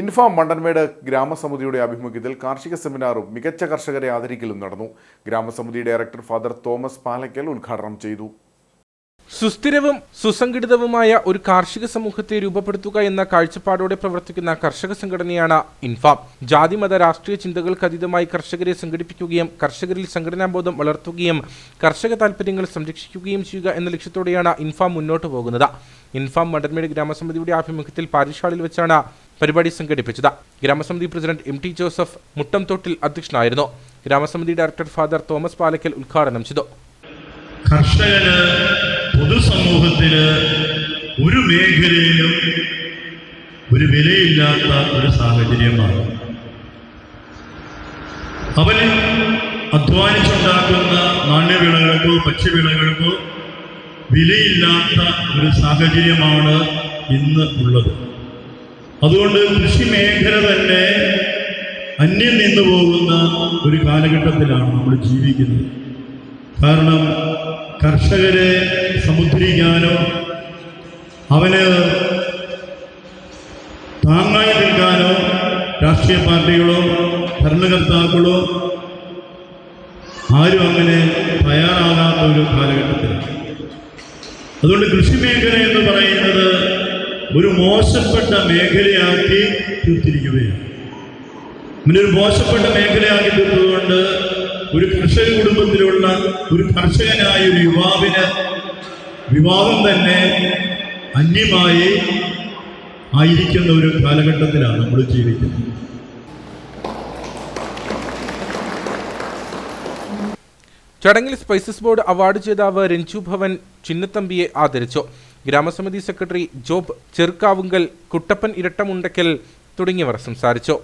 ഇൻഫാം മണ്ടൻമേട് ഗ്രാമസമിതിയുടെ ആഭിമുഖ്യത്തിൽ കാർഷിക സെമിനാറും മികച്ച കർഷകരെ ആദരിക്കലും നടന്നു. ഗ്രാമസമിതി ഡയറക്ടർ ഫാദർ തോമസ് പാലയ്ക്കൽ ഉദ്ഘാടനം ചെയ്തു. സുസ്ഥിരവും സുസംഘടിതവുമായ ഒരു കാർഷിക സമൂഹത്തെ രൂപപ്പെടുത്തുക എന്ന കാഴ്ചപ്പാടോടെ പ്രവർത്തിക്കുന്ന കർഷക സംഘടനയാണ് ഇൻഫാം. ജാതിമത രാഷ്ട്രീയ ചിന്തകൾക്ക് അതീതമായി കർഷകരെ സംഘടിപ്പിക്കുകയും കർഷകരിൽ സംഘടനാബോധം വളർത്തുകയും കർഷക താൽപ്പര്യങ്ങൾ സംരക്ഷിക്കുകയും ചെയ്യുക എന്ന ലക്ഷ്യത്തോടെയാണ് ഇൻഫാം മുന്നോട്ട് പോകുന്നത്. ഇൻഫാം മണ്ടന്മേട് ഗ്രാമസമിതിയുടെ ആഭിമുഖ്യത്തിൽ പാരിഷാളിൽ വെച്ചാണ് പരിപാടി സംഘടിപ്പിച്ചത്. ഗ്രാമസമിതി president M T Joseph Muttamthottil അധ്യക്ഷനായിരുന്നു. ഗ്രാമസമിതി ഡയറക്ടർ ഫാദർ തോമസ് പാലക്കൽ ഉദ്ഘാടനം ചെയ്തു. കർഷകന് പൊതുസമൂഹത്തിന് ഒരു മേഖലയിലും ഒരു വിലയില്ലാത്ത ഒരു സാഹചര്യമാണ്. അവൻ അധ്വാനിച്ചുണ്ടാക്കുന്ന നാണ്യവിളകൾക്കോ ഭക്ഷ്യവിളകൾക്കോ വിലയില്ലാത്ത ഒരു സാഹചര്യമാണ് ഇന്ന് ഉള്ളത്. അതുകൊണ്ട് കൃഷി മേഖല തന്നെ അന്യം നിന്നു പോകുന്ന ഒരു കാലഘട്ടത്തിലാണ് നമ്മൾ ജീവിക്കുന്നത്. കാരണം കർഷകരെ സമുദ്രിക്കാനോ അവന് താങ്ങായി നിൽക്കാനോ രാഷ്ട്രീയ പാർട്ടികളോ ഭരണകർത്താക്കളോ ആരും അങ്ങനെ തയ്യാറാകാത്ത ഒരു കാലഘട്ടത്തിൽ അതുകൊണ്ട് കൃഷി മേഖല എന്ന് പറയുന്നത് ഒരു മോശപ്പെട്ട മേഖലയാക്കി തീർത്തിരിക്കുകയാണ്. ഇങ്ങനെ ഒരു മോശപ്പെട്ട മേഖലയാക്കി തീർത്തതുകൊണ്ട് ഒരു കർഷക കുടുംബത്തിലുള്ള ഒരു കർഷകനായ ഒരു യുവാവിന് വിവാഹം തന്നെ അന്യമായി ആയിരിക്കുന്ന ഒരു കാലഘട്ടത്തിലാണ് നമ്മൾ ജീവിക്കുന്നത്. ചടങ്ങിൽ സ്പൈസസ് ബോർഡ് അവാർഡ് ജേതാവ് രഞ്ജു ഭവൻ ചിന്നത്തമ്പിയെ ആദരിച്ചു. ഗ്രാമസമിതി സെക്രട്ടറി ജോബ് ചെറുക്കാവുങ്കൽ കുട്ടപ്പൻ ഇരട്ടമുണ്ടക്കൽ തുടങ്ങിയവർ സംസാരിച്ചു.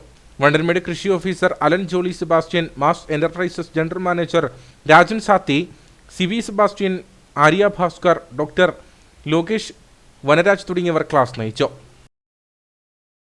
വണ്ടൻമേട് കൃഷി officer Alan Jolly Sebastian Mass Enterprises general manager Rajan Sathi C V Sebastian Arya Bhaskar doctor Lokesh Vanaraj തുടങ്ങിയവർ ക്ലാസ് നയിച്ചു.